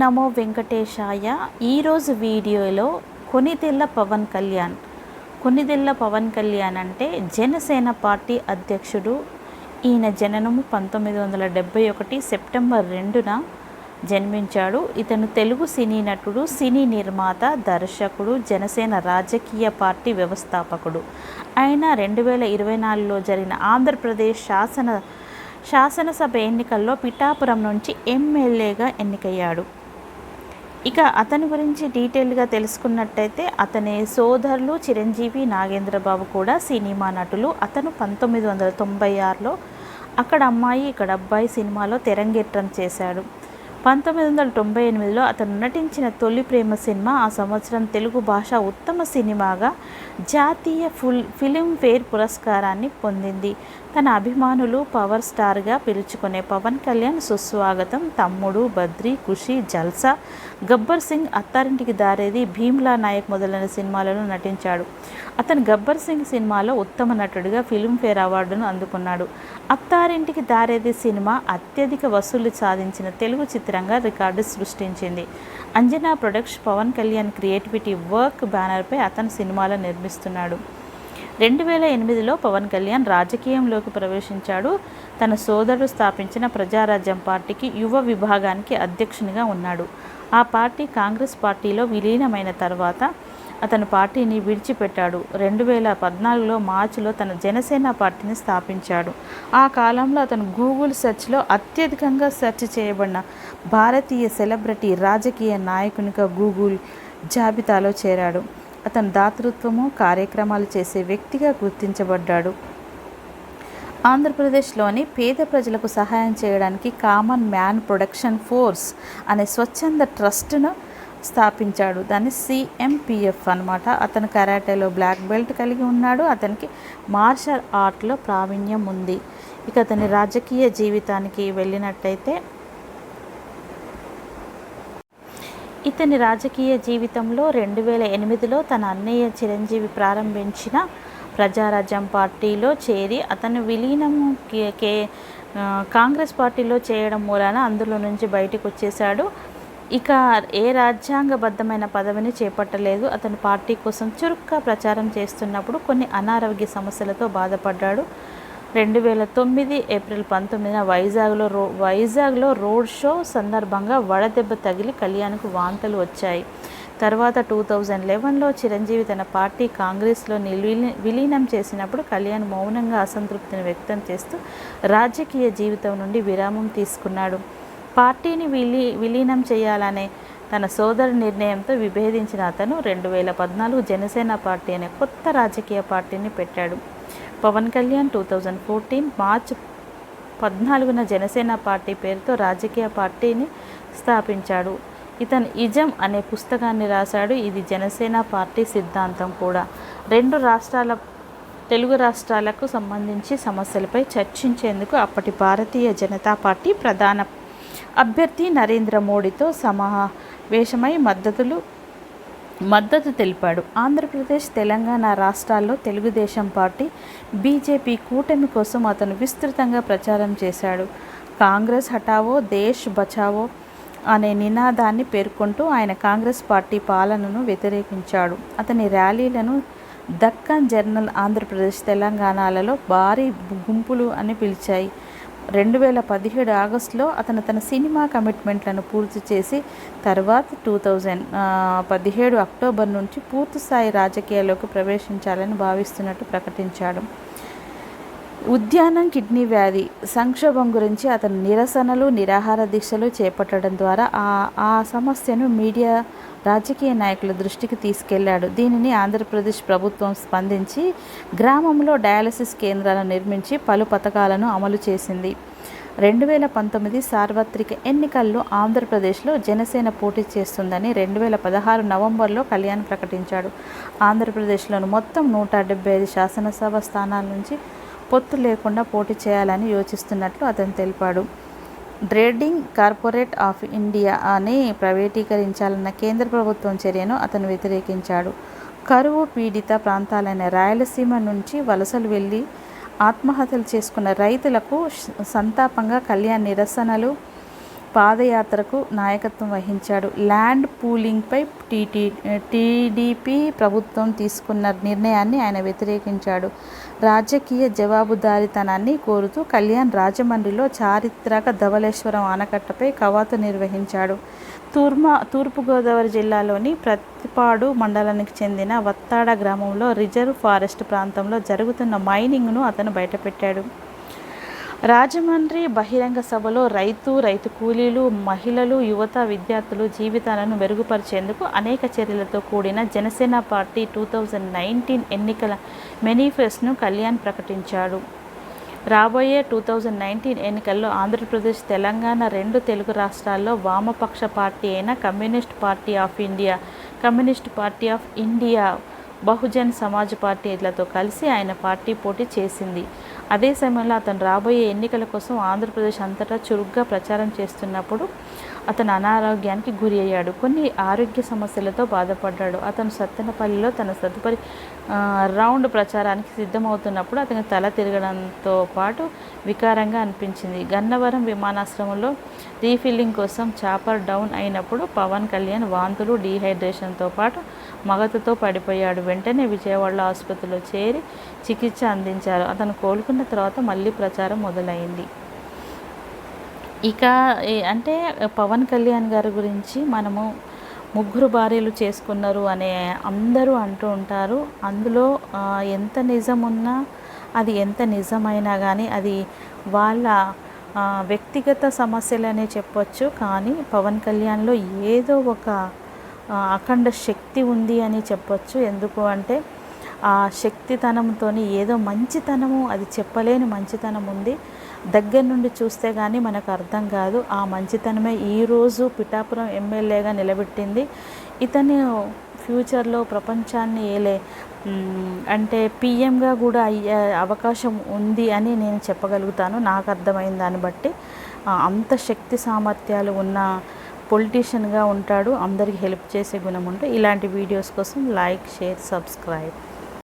నమో వెంకటేశాయ. ఈరోజు వీడియోలో కొనిదెల్ల పవన్ కళ్యాణ్. కొనిదెల్ల పవన్ కళ్యాణ్ అంటే జనసేన పార్టీ అధ్యక్షుడు. ఈయన జననము పంతొమ్మిది వందల డెబ్భై ఒకటి సెప్టెంబర్ రెండున జన్మించాడు. ఇతను తెలుగు సినీ నటుడు సినీ నిర్మాత దర్శకుడు జనసేన రాజకీయ పార్టీ వ్యవస్థాపకుడు. ఆయన రెండు వేల ఇరవై నాలుగులో జరిగిన ఆంధ్రప్రదేశ్ శాసన శాసనసభ ఎన్నికల్లో పిఠాపురం నుంచి ఎమ్మెల్యేగా ఎన్నికయ్యాడు. ఇక అతని గురించి డీటెయిల్గా తెలుసుకున్నట్టయితే అతని సోదరులు చిరంజీవి నాగేంద్రబాబు కూడా సినిమా నటులు. అతను పంతొమ్మిది వందల తొంభై ఆరులో అక్కడ అమ్మాయి ఇక్కడ అబ్బాయి సినిమాలో తెరంగేట్రం చేశాడు. పంతొమ్మిది వందల తొంభై ఎనిమిదిలో అతను నటించిన తొలి ప్రేమ సినిమా ఆ సంవత్సరం తెలుగు భాష ఉత్తమ సినిమాగా జాతీయ ఫుల్ ఫిలింఫేర్ పురస్కారాన్ని పొందింది. తన అభిమానులు పవర్ స్టార్గా పిలుచుకునే పవన్ కళ్యాణ్ సుస్వాగతం తమ్ముడు బద్రి ఖుషి జల్సా గబ్బర్ సింగ్ అత్తారింటికి దారేది భీమ్లా నాయక్ మొదలైన సినిమాలలో నటించాడు. అతను గబ్బర్ సింగ్ సినిమాలో ఉత్తమ నటుడిగా ఫిల్మ్ఫేర్ అవార్డును అందుకున్నాడు. అత్తారింటికి దారేది సినిమా అత్యధిక వసూళ్ళు సాధించిన తెలుగు చిత్రంగా రికార్డు సృష్టించింది. Anjana products Pavan Kalyan creativity work బ్యానర్పై అతను సినిమాలు నిర్మిస్తున్నాడు. రెండు వేల ఎనిమిదిలో పవన్ కళ్యాణ్ రాజకీయంలోకి ప్రవేశించాడు. తన సోదరుడు స్థాపించిన ప్రజారాజ్యం పార్టీకి యువ విభాగానికి అధ్యక్షునిగా ఉన్నాడు. ఆ పార్టీ కాంగ్రెస్ పార్టీలో విలీనమైన తర్వాత అతను పార్టీని విడిచిపెట్టాడు. రెండు వేల పద్నాలుగులో మార్చిలో తన జనసేన పార్టీని స్థాపించాడు. ఆ కాలంలో అతను గూగుల్ సెర్చ్లో అత్యధికంగా సెర్చ్ చేయబడిన భారతీయ సెలబ్రిటీ రాజకీయ నాయకునిగా గూగుల్ జాబితాలో చేరాడు. అతను దాతృత్వము కార్యక్రమాలు చేసే వ్యక్తిగా గుర్తించబడ్డాడు. ఆంధ్రప్రదేశ్లోని పేద ప్రజలకు సహాయం చేయడానికి కామన్ మ్యాన్ ప్రొడక్షన్ ఫోర్స్ అనే స్వచ్ఛంద ట్రస్ట్ను స్థాపించాడు. దాన్ని సిఎంపిఎఫ్ అనమాట అతను కరాటేలో బ్లాక్ బెల్ట్ కలిగి ఉన్నాడు. అతనికి మార్షల్ ఆర్ట్లో ప్రావీణ్యం ఉంది. ఇక అతని రాజకీయ జీవితానికి వెళ్ళినట్టయితే ఇతని రాజకీయ జీవితంలో రెండు వేల ఎనిమిదిలో తన అన్నయ్య చిరంజీవి ప్రారంభించిన ప్రజారాజ్యం పార్టీలో చేరి అతను విలీనం కే- కాంగ్రెస్ పార్టీలో చేయడం మూలాన అందులో నుంచి బయటకు వచ్చేశాడు. ఇక ఏ రాజ్యాంగబద్ధమైన పదవిని చేపట్టలేదు. అతను పార్టీ కోసం చురుగ్గా ప్రచారం చేస్తున్నప్పుడు కొన్ని అనారోగ్య సమస్యలతో బాధపడ్డాడు. రెండు వేల తొమ్మిది ఏప్రిల్ పంతొమ్మిదిన వైజాగ్లో రో వైజాగ్లో రోడ్ షో సందర్భంగా వడదెబ్బ తగిలి కళ్యాణ్కు వాంతలు వచ్చాయి. తర్వాత టూ థౌజండ్ లెవెన్లో చిరంజీవి తన పార్టీ కాంగ్రెస్లో విలీనం చేసినప్పుడు కళ్యాణ్ మౌనంగా అసంతృప్తిని వ్యక్తం చేస్తూ రాజకీయ జీవితం నుండి విరామం తీసుకున్నాడు. పార్టీని విలీ విలీనం చేయాలనే తన సోదరు నిర్ణయంతో విభేదించిన అతను రెండు వేల పద్నాలుగు జనసేన పార్టీ అనే కొత్త రాజకీయ పార్టీని పెట్టాడు. Pavan Kalyan two thousand fourteen March పద్నాలుగున జనసేన పార్టీ పేరుతో రాజకీయ పార్టీని స్థాపించాడు. ఇతను ఇజం అనే పుస్తకాన్ని రాశాడు. ఇది జనసేన పార్టీ సిద్ధాంతం కూడా. రెండు రాష్ట్రాల తెలుగు రాష్ట్రాలకు సంబంధించి సమస్యలపై చర్చించేందుకు అప్పటి భారతీయ జనతా పార్టీ ప్రధాన అభ్యర్థి నరేంద్ర మోడీతో సమావేశమై మద్దతులు మద్దతు తెలిపాడు. ఆంధ్రప్రదేశ్ తెలంగాణ రాష్ట్రాల్లో తెలుగుదేశం పార్టీ బీజేపీ కూటమి కోసం అతను విస్తృతంగా ప్రచారం చేశాడు. కాంగ్రెస్ హటావో దేశ్ బచావో అనే నినాదాన్ని పేర్కొంటూ ఆయన కాంగ్రెస్ పార్టీ పాలనను వ్యతిరేకించాడు. అతని ర్యాలీలను దక్కన్ జర్నల్ ఆంధ్రప్రదేశ్ తెలంగాణలలో భారీ గుంపులు అని పిలిచాయి. రెండు వేల పదిహేడు ఆగస్టులో అతను తన సినిమా కమిట్మెంట్లను పూర్తి చేసి తర్వాత టూ థౌజండ్ పదిహేడు అక్టోబర్ నుంచి పూర్తిస్థాయి రాజకీయాల్లోకి ప్రవేశించాలని భావిస్తున్నట్టు ప్రకటించాడు. ఉద్యానం కిడ్నీ వ్యాధి సంక్షోభం గురించి అతను నిరసనలు నిరాహార దీక్షలు చేపట్టడం ద్వారా ఆ ఆ సమస్యను మీడియా రాజకీయ నాయకుల దృష్టికి తీసుకెళ్ళాడు. దీనిని ఆంధ్రప్రదేశ్ ప్రభుత్వం స్పందించి గ్రామంలో డయాలసిస్ కేంద్రాలను నిర్మించి పలు పథకాలను అమలు చేసింది. రెండు వేల పంతొమ్మిది సార్వత్రిక ఎన్నికల్లో ఆంధ్రప్రదేశ్లో జనసేన పోటీ చేస్తుందని రెండు వేల పదహారు నవంబర్లో కళ్యాణ్ ప్రకటించాడు. ఆంధ్రప్రదేశ్లోని మొత్తం నూట డెబ్బై ఐదు శాసనసభ స్థానాల నుంచి పొత్తు లేకుండా పోటీ చేయాలని యోచిస్తున్నట్లు అతను తెలిపాడు. ట్రేడింగ్ కార్పొరేట్ ఆఫ్ ఇండియా అని ప్రైవేటీకరించాలన్న కేంద్ర ప్రభుత్వం చర్యను అతను వ్యతిరేకించాడు. కరువు పీడిత ప్రాంతాలైన రాయలసీమ నుంచి వలసలు వెళ్ళి ఆత్మహత్యలు చేసుకున్న రైతులకు సంతాపంగా కళ్యాణ్ నిరసనలు పాదయాత్రకు నాయకత్వం వహించాడు. ల్యాండ్ పూలింగ్పై టీటీ టీడీపీ ప్రభుత్వం తీసుకున్న నిర్ణయాన్ని ఆయన వ్యతిరేకించాడు. రాజకీయ జవాబుదారీతనాన్ని కోరుతూ కళ్యాణ్ రాజమండ్రిలో చారిత్రక ధవళేశ్వరం ఆనకట్టపై కవాతు నిర్వహించాడు. తూర్మా తూర్పుగోదావరి జిల్లాలోని ప్రతిపాడు మండలానికి చెందిన వత్తాడ గ్రామంలో రిజర్వ్ ఫారెస్ట్ ప్రాంతంలో జరుగుతున్న మైనింగ్ను అతను బయటపెట్టాడు. రాజమండ్రి బహిరంగ సభలో రైతు రైతు కూలీలు మహిళలు యువత విద్యార్థులు జీవితాలను మెరుగుపరిచేందుకు అనేక చర్యలతో కూడిన Janasena party two thousand nineteen ఎన్నికల మేనిఫెస్టోను కళ్యాణ్ ప్రకటించాడు. రాబోయే టూ థౌజండ్ నైన్టీన్ ఎన్నికల్లో ఆంధ్రప్రదేశ్ తెలంగాణ రెండు తెలుగు రాష్ట్రాల్లో వామపక్ష పార్టీ అయిన communist party of India communist party of India Bahujan Samaj పార్టీలతో కలిసి ఆయన పార్టీ పోటీ చేసింది. అదే సమయంలో అతను రాబోయే ఎన్నికల కోసం ఆంధ్రప్రదేశ్ అంతటా చురుగ్గా ప్రచారం చేస్తున్నప్పుడు అతను అనారోగ్యానికి గురి అయ్యాడు. కొన్ని ఆరోగ్య సమస్యలతో బాధపడ్డాడు. అతను సత్తెనపల్లిలో తన తదుపరి రౌండ్ ప్రచారానికి సిద్ధమవుతున్నప్పుడు అతని తల తిరగడంతో పాటు వికారంగా అనిపించింది. గన్నవరం విమానాశ్రమంలో రీఫిల్లింగ్ కోసం చాపర్ డౌన్ అయినప్పుడు పవన్ కళ్యాణ్ వాంతులు డీహైడ్రేషన్తో పాటు మగతతో పడిపోయాడు. వెంటనే విజయవాడలో ఆసుపత్రిలో చేరి చికిత్స అందించారు. అతను కోలుకున్న తర్వాత మళ్ళీ ప్రచారం మొదలైంది. ఇక అంటే పవన్ కళ్యాణ్ గారి గురించి మనము ముగ్గురు భార్యలు చేసుకున్నారు అనే అందరూ అంటూ ఉంటారు. అందులో ఎంత నిజం ఉన్నా అది ఎంత నిజమైనా కానీ అది వాళ్ళ వ్యక్తిగత సమస్యలనే చెప్పొచ్చు. కానీ పవన్ కళ్యాణ్లో ఏదో ఒక అఖండ శక్తి ఉంది అని చెప్పొచ్చు. ఎందుకు అంటే ఆ శక్తితనంతో ఏదో మంచితనము అది చెప్పలేని మంచితనం ఉంది దగ్గర నుండి చూస్తే కానీ మనకు అర్థం కాదు. ఆ మంచితనమే ఈరోజు పిఠాపురం ఎమ్మెల్యేగా నిలబెట్టింది. ఇతను ఫ్యూచర్లో ప్రపంచాన్ని ఏలే అంటే పిఎంగా కూడా అయ్యే అవకాశం ఉంది అని నేను చెప్పగలుగుతాను. నాకు అర్థమైన దాన్ని బట్టి. అంత శక్తి సామర్థ్యాలు ఉన్న పొలిటీషియన్గా ఉంటాడు. అందరికి హెల్ప్ చేసే గుణం ఉంటే ఇలాంటి వీడియోస్ కోసం లైక్ షేర్ సబ్స్క్రైబ్.